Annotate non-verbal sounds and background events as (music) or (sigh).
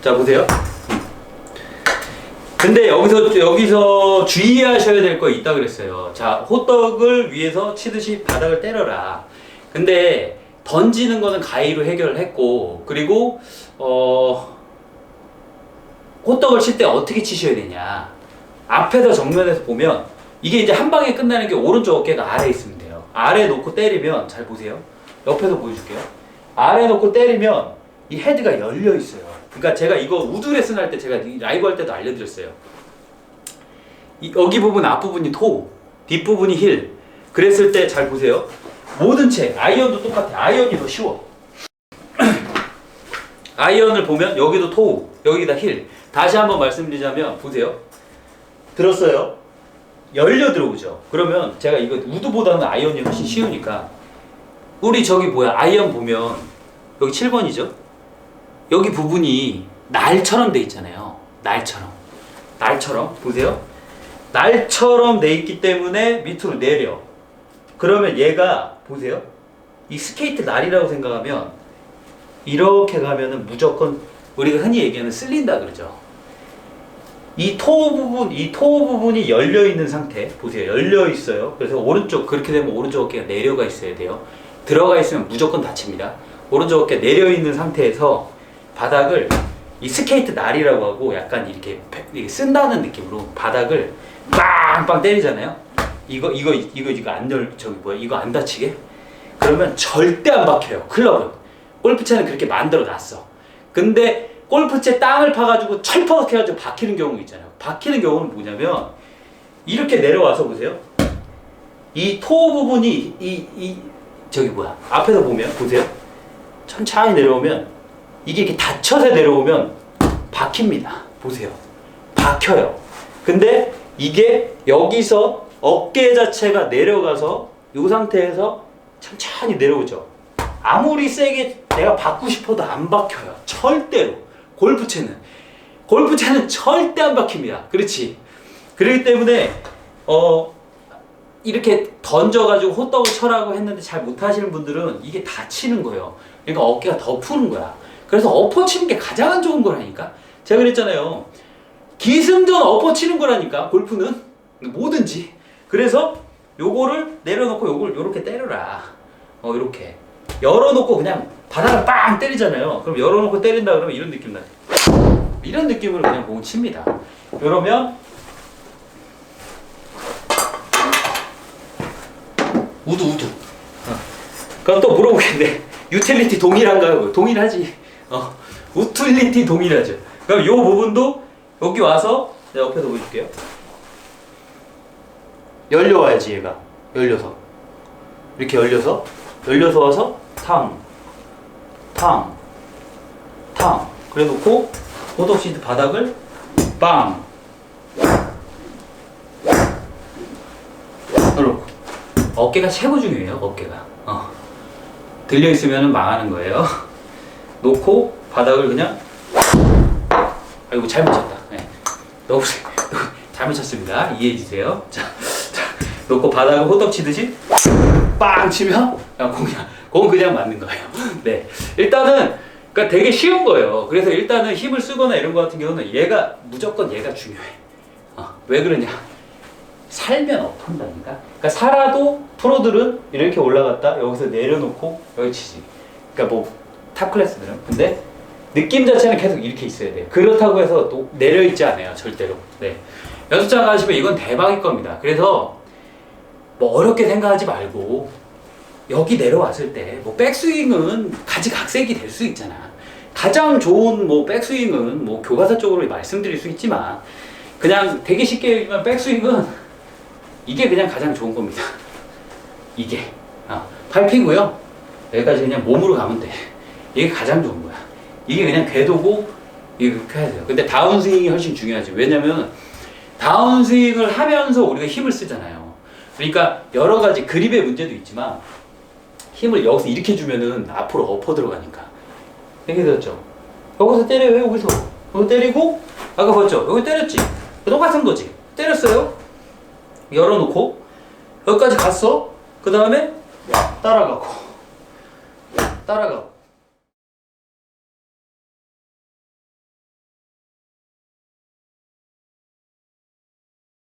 자 보세요. 근데 여기서 여기서 주의하셔야 될 거 있다 그랬어요. 자 호떡을 위해서 치듯이 바닥을 때려라. 근데 던지는 거는 가위로 해결했고 그리고 어 호떡을 칠 때 어떻게 치셔야 되냐. 앞에서 정면에서 보면 이게 이제 한 방에 끝나는 게 오른쪽 어깨가 아래에 있으면 돼요. 아래 놓고 때리면 잘 보세요. 옆에서 보여줄게요. 아래 놓고 때리면 이 헤드가 열려 있어요. 그러니까 제가 이거 우드 레슨 할 때 제가 이 라이브 할 때도 알려드렸어요. 이, 여기 부분 앞부분이 토, 뒷부분이 힐. 그랬을 때 잘 보세요. 모든 채 아이언도 똑같아. 아이언이 더 쉬워. (clears throat) 아이언을 보면 여기도 토, 여기다 힐. 다시 한번 말씀드리자면 보세요. 들었어요? 열려 들어오죠. 그러면 제가 이거 우드보다는 아이언이 훨씬 쉬우니까 우리 저기 뭐야 아이언 보면 여기 7번이죠. 여기 부분이 날처럼 돼 있잖아요. 날처럼. 날처럼 보세요. 날처럼 돼 있기 때문에 밑으로 내려. 그러면 얘가 보세요. 이 스케이트 날이라고 생각하면 이렇게 가면은 무조건 우리가 흔히 얘기하는 쓸린다 그러죠. 이 토 부분, 이 토 부분이 열려 있는 상태 보세요. 열려 있어요. 그래서 오른쪽 그렇게 되면 오른쪽 어깨가 내려가 있어야 돼요. 들어가 있으면 무조건 다칩니다. 오른쪽 어깨 내려 있는 상태에서 바닥을 이 스케이트 날이라고 하고 약간 이렇게 쓴다는 느낌으로 바닥을 빵빵 때리잖아요. 이거 이거 이거 이거 안열 저기 뭐야 이거 안 다치게 그러면 절대 안 박혀요. 클럽은 골프채는 그렇게 만들어 놨어. 근데 골프채 땅을 파가지고 철퍼덕 해가지고 박히는 경우 있잖아요. 박히는 경우는 뭐냐면 이렇게 내려와서 보세요. 이 토 부분이 이 이 저기 뭐야 앞에서 보면 보세요. 천천히 내려오면 이게 이렇게 닫혀서 내려오면 박힙니다. 보세요. 박혀요. 근데 이게 여기서 어깨 자체가 내려가서 이 상태에서 천천히 내려오죠. 아무리 세게 내가 받고 싶어도 안 박혀요. 절대로. 골프채는. 골프채는 절대 안 박힙니다. 그렇지. 그렇기 때문에, 어, 이렇게 던져가지고 호떡을 쳐라고 했는데 잘 못하시는 분들은 이게 다치는 거예요. 그러니까 어깨가 더 푸는 거야. 그래서 엎어 치는 게 가장 안 좋은 거라니까. 제가 그랬잖아요. 기승전 엎어 치는 거라니까. 골프는 뭐든지. 그래서 요거를 내려놓고 요걸 요렇게 때려라. 어, 요렇게. 열어놓고 그냥 바닥을 빵 때리잖아요. 그럼 열어놓고 때린다 그러면 이런 느낌 나요. 이런 느낌으로 그냥 공을 칩니다. 그러면 우드 우드. 어. 그럼 또 물어보겠네. (laughs) 유틸리티 동일한가요? 동일하지. 어. 우틸리티 동일하죠. 그럼 요 부분도 여기 와서 내가 옆에서 보여줄게요. 열려 와야지 얘가 열려서 이렇게 열려서 열려서 와서 탕, 탕, 탕. 그래 놓고 호덕 시트 바닥을 빵. 이렇게 어깨가 최고 중요해요. 어깨가. 어. 들려 있으면 망하는 거예요. (laughs) 놓고 바닥을 그냥 아이고 잘못 쳤다. 네. 너무 (laughs) 잘못 쳤습니다. 이해해 주세요. 자, (laughs) 자 놓고 바닥을 호떡 치듯이 빵 치면 그냥 공 그냥 공 그냥 맞는 거예요. (laughs) 네. 일단은 그러니까 되게 쉬운 거예요. 그래서 일단은 힘을 쓰거나 이런 거 같은 경우는 얘가 무조건 얘가 중요해. 어, 왜 그러냐? 살면 엎은다니까. 그러니까 살아도 프로들은 이렇게 올라갔다 여기서 내려놓고 여기 치지. 그러니까 뭐 탑 클래스들은 근데 느낌 자체는 계속 이렇게 있어야 돼요. 그렇다고 해서 또 내려 있지 않아요, 절대로. 네. 연습장 가시면 이건 대박일 겁니다. 그래서 뭐 어렵게 생각하지 말고 여기 내려왔을 때 뭐 백스윙은 가지각색이 될 수 있잖아. 가장 좋은 뭐 백스윙은 뭐 교과서 쪽으로 말씀드릴 수 있지만 그냥 되게 쉽게 얘기하면 백스윙은 이게 그냥 가장 좋은 겁니다. (laughs) 이게 어, 팔 피고요. 여기까지 그냥 몸으로 가면 돼. 이게 가장 좋은 거야. 이게 그냥 궤도고 이렇게 해야 돼요. 근데 다운스윙이 훨씬 중요하지. 왜냐면 다운스윙을 하면서 우리가 힘을 쓰잖아요. 그러니까 여러 가지 그립의 문제도 있지만 힘을 여기서 이렇게 주면은 앞으로 엎어 들어가니까. 이렇게 되었죠. 여기서 때려요. 여기서. 여기 때리고 아까 봤죠? 여기 때렸지. 똑같은 거지. 때렸어요. 열어놓고 여기까지 갔어. 그 다음에 따라가고 따라가고